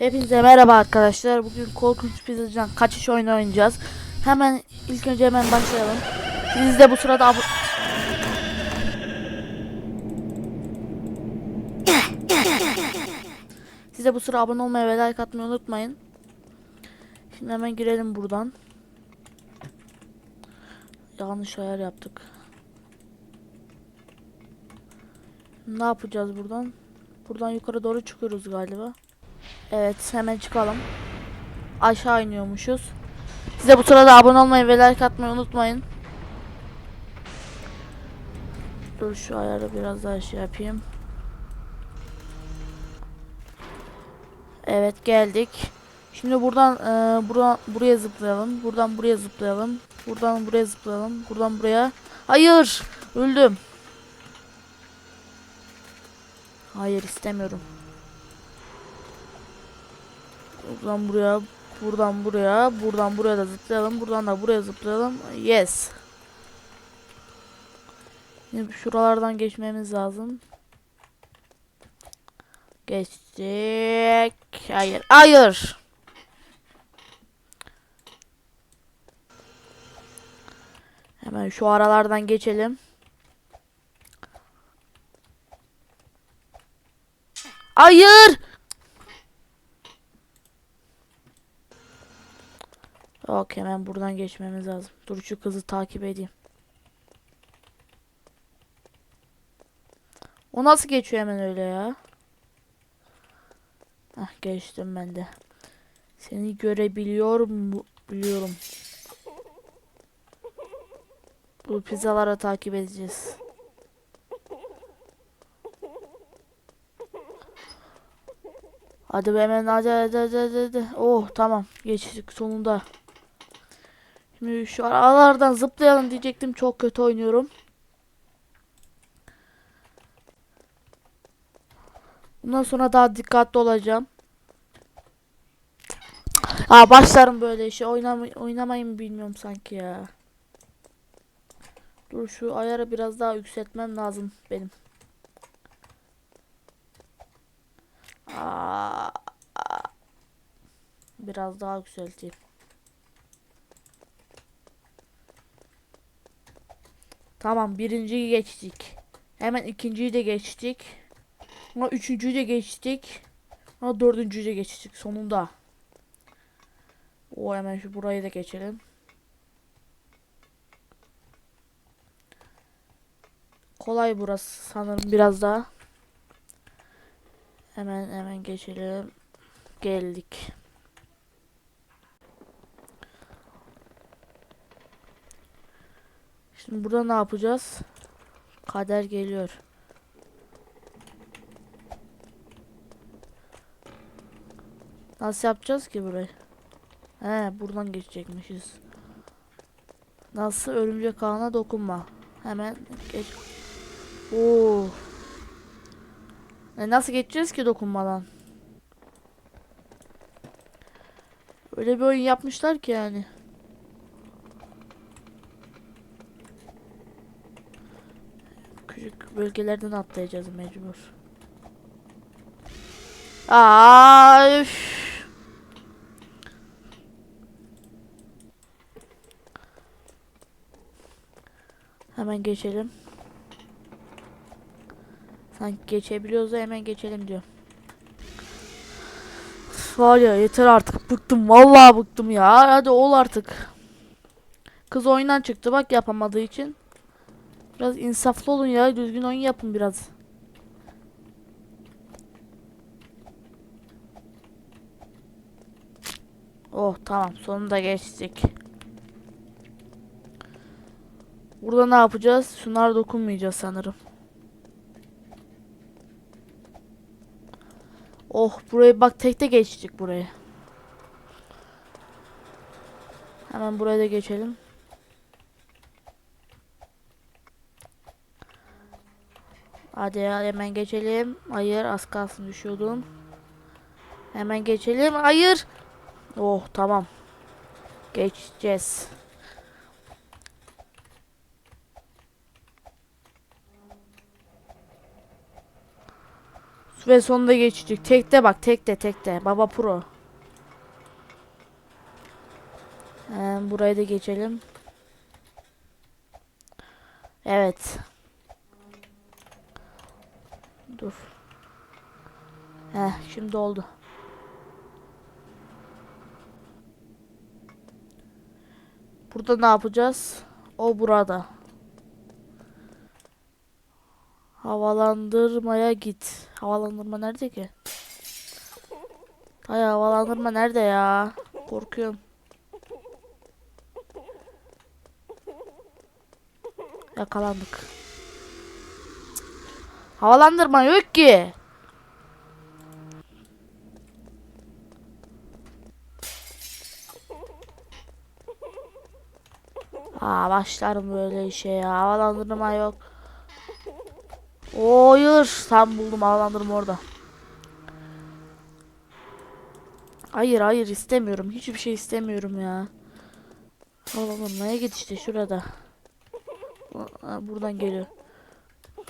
Hepinize merhaba arkadaşlar. Bugün korkunç pizzacıdan kaçış oyunu oynayacağız. Hemen ilk önce hemen başlayalım. Siz de bu sırada ab- Siz de bu sırada abone olmayı ve like atmayı unutmayın. Şimdi hemen girelim buradan. Yanlış ayar yaptık. Ne yapacağız buradan? Buradan yukarı doğru çıkıyoruz galiba. Evet hemen çıkalım. Aşağı iniyormuşuz. Size bu sırada abone olmayı ve like atmayı unutmayın. Dur şu ayarı biraz daha şey yapayım. Evet geldik. Şimdi buradan e, buradan buraya zıplayalım. Buradan buraya zıplayalım. Buradan buraya zıplayalım. Buradan buraya. Hayır! Öldüm. Hayır istemiyorum. Buradan buraya, buradan buraya, buradan buraya da zıplayalım. Buradan da buraya zıplayalım. Yes. Şimdi şuralardan geçmemiz lazım. Geçtik. Hayır. Hayır. Hemen şu aralardan geçelim. Hayır. Yok hemen buradan geçmemiz lazım. Dur şu kızı takip edeyim. O nasıl geçiyor hemen öyle ya? Hah geçtim ben de. Seni görebiliyor mu? Biliyorum. Bu pizzalara takip edeceğiz. Hadi hemen hadi hadi hadi. hadi. Oh tamam geçtik sonunda. Şimdi şu aralardan zıplayalım diyecektim. Çok kötü oynuyorum. Bundan sonra daha dikkatli olacağım. Aa başlarım böyle işe. Oynam oynamayı mı bilmiyorum sanki ya. Dur şu ayarı biraz daha yükseltmem lazım benim. Aa. Biraz daha yükselteyim. Tamam birinciyi geçtik. Hemen ikinciyi de geçtik. Ama üçüncüyü de geçtik. Ama dördüncüyü de geçtik sonunda. O hemen şu burayı da geçelim. Kolay burası sanırım biraz daha. Hemen hemen geçelim. Geldik. Şimdi burada ne yapacağız? Kader geliyor. Nasıl yapacağız ki burayı? He buradan geçecekmişiz. Nasıl örümcek ağına dokunma. Hemen geç. Oo. E nasıl geçeceğiz ki dokunmadan? Öyle bir oyun yapmışlar ki yani. Küçük bölgelerden atlayacağız mecbur. Aa, üf. Hemen geçelim. Sanki geçebiliyoruz da hemen geçelim diyor. Üf, Var ya yeter artık bıktım vallahi bıktım ya hadi ol artık. Kız oyundan çıktı bak yapamadığı için. Biraz insaflı olun ya düzgün oyun yapın biraz. Oh tamam sonunda geçtik. Burada ne yapacağız? Şunlara dokunmayacağız sanırım. Oh burayı bak tekte geçtik burayı. Hemen buraya da geçelim. Hadi ya hemen geçelim. Hayır az kalsın düşüyordum. Hemen geçelim. Hayır. Oh tamam. Geçeceğiz. Ve sonunda geçecek. Tekte bak tekte tekte. Baba pro. Ee, burayı da geçelim. Evet. Dur. Heh şimdi oldu. Burada ne yapacağız? O burada. Havalandırmaya git. Havalandırma nerede ki? Hay havalandırma nerede ya? Korkuyorum. Yakalandık. Havalandırma yok ki. Aa başlarım böyle işe ya. Havalandırma yok. Hayır. Tam buldum havalandırma orada. Hayır hayır istemiyorum. Hiçbir şey istemiyorum ya. Havalandırmaya git işte şurada. Buradan geliyor.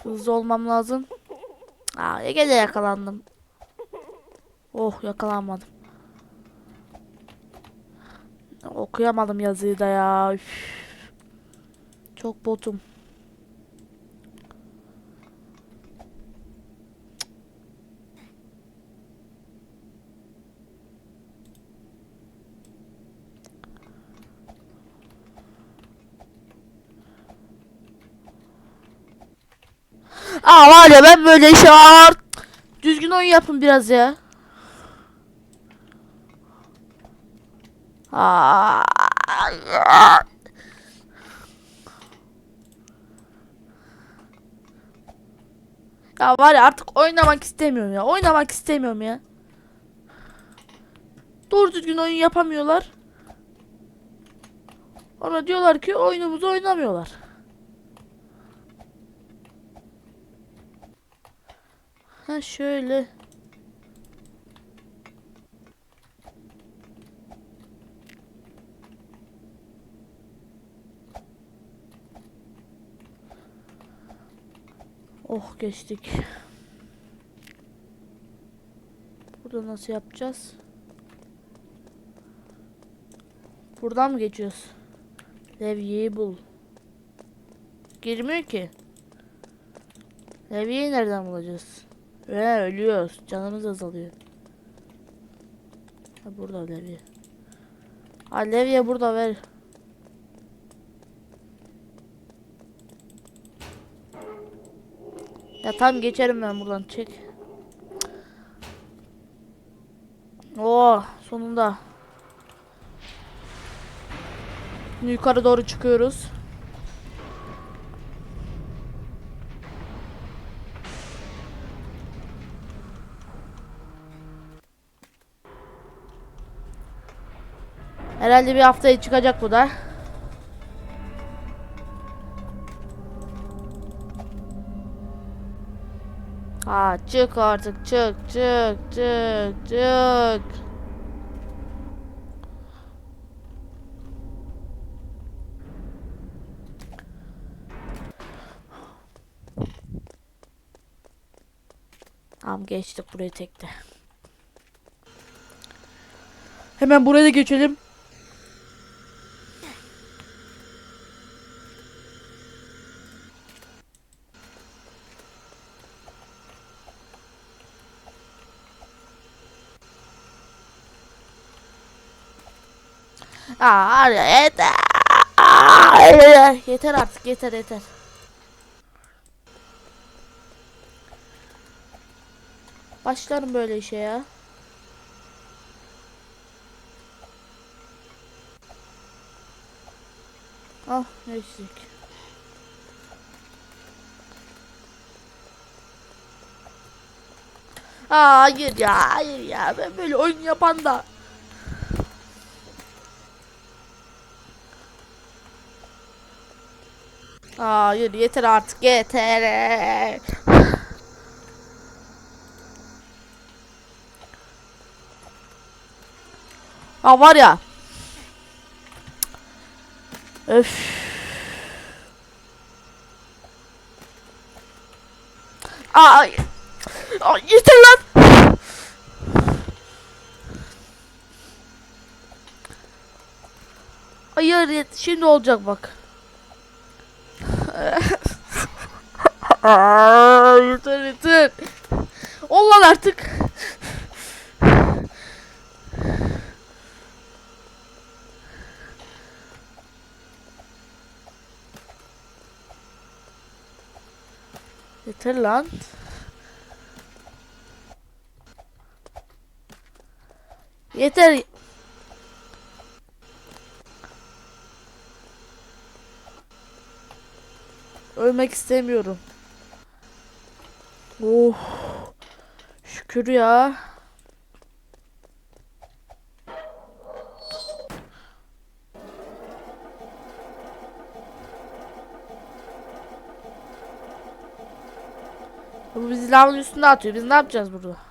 Hızlı olmam lazım. Aa Ege'de yakalandım. Oh yakalanmadım. Okuyamadım yazıyı da ya. Üf. Çok botum. Aa var ya ben böyle şart. Düzgün oyun yapın biraz ya. Aa. Ya var ya artık oynamak istemiyorum ya. Oynamak istemiyorum ya. Doğru düzgün oyun yapamıyorlar. Ona diyorlar ki oyunumuzu oynamıyorlar. Ha şöyle. Oh geçtik. Burada nasıl yapacağız? Buradan mı geçiyoruz? Levyeyi bul. Girmiyor ki. Levyeyi nereden bulacağız? Ve ölüyoruz. Canımız azalıyor. Ha, burada levye. Ha levye burada ver. Ya tam geçerim ben buradan çek. Oo sonunda. Yukarı doğru çıkıyoruz. Herhalde bir haftaya çıkacak bu da. Ha çık artık çık çık çık çık. Tamam geçtik burayı tekte. Hemen buraya da geçelim. Aa, yeter. Aa, Yeter artık yeter yeter. Başlarım böyle işe ya. Ah neyse. Aa, hayır ya hayır ya ben böyle oyun yapan da. Hayır yeter artık yeter. Ha var ya. Öf. Ay. Ay, yeter lan. Hayır şimdi olacak bak. Aa, yeter yeter. Ol artık. Yeter lan. Yeter. Ölmek istemiyorum. Oh. Şükür ya. Bu bizi lavın üstünde atıyor. Biz ne yapacağız burada?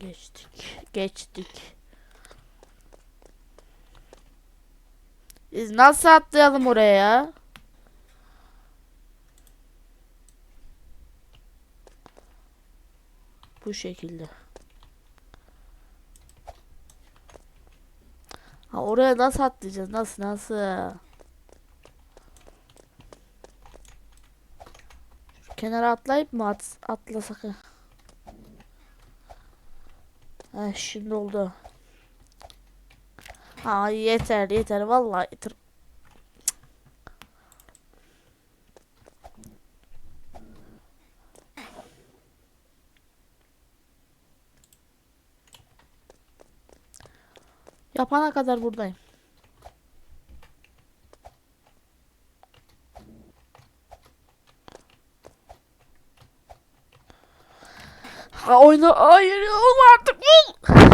Geçtik. Geçtik. Biz nasıl atlayalım oraya ya? Bu şekilde. Ha oraya nasıl atlayacağız? Nasıl nasıl? Şu kenara atlayıp mı at atlasak? Ha? Şimdi oldu. Ha yeter yeter vallahi yeter. Yapana kadar buradayım. Ha oyna hayır olma artık ol.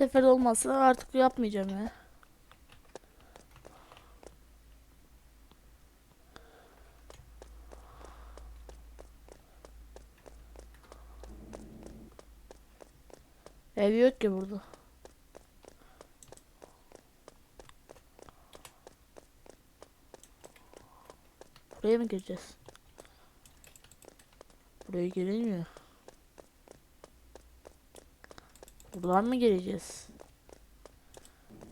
Sefer olmazsa artık yapmayacağım ya. Ev yok ki burada. Buraya mı gireceğiz? Buraya girilmiyor. Buradan mı gireceğiz?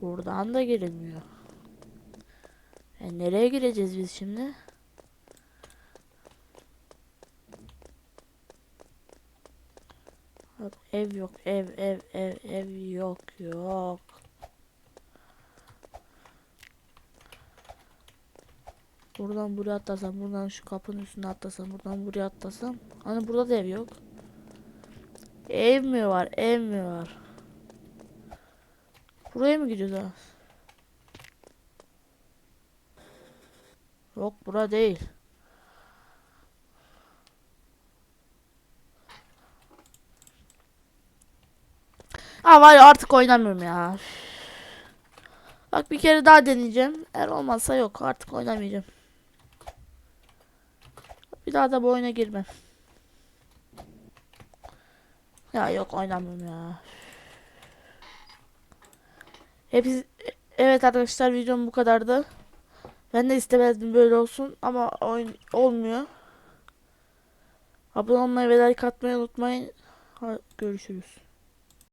Buradan da girilmiyor. E nereye gireceğiz biz şimdi? Ev yok, ev, ev, ev, ev yok, yok. Buradan buraya atlasam, buradan şu kapının üstüne atlasam, buradan buraya atlasam. Hani burada da ev yok. Ev mi var, ev mi var? Buraya mı gidiyoruz ha? Yok bura değil. Ha var ya artık oynamıyorum ya. Bak bir kere daha deneyeceğim. Eğer olmazsa yok artık oynamayacağım. Bir daha da bu oyuna girmem. Ya yok oynamıyorum ya. Hepsi evet arkadaşlar videom bu kadardı. Ben de istemezdim böyle olsun ama oyun olmuyor. Abone olmayı ve like atmayı unutmayın. Ha, görüşürüz.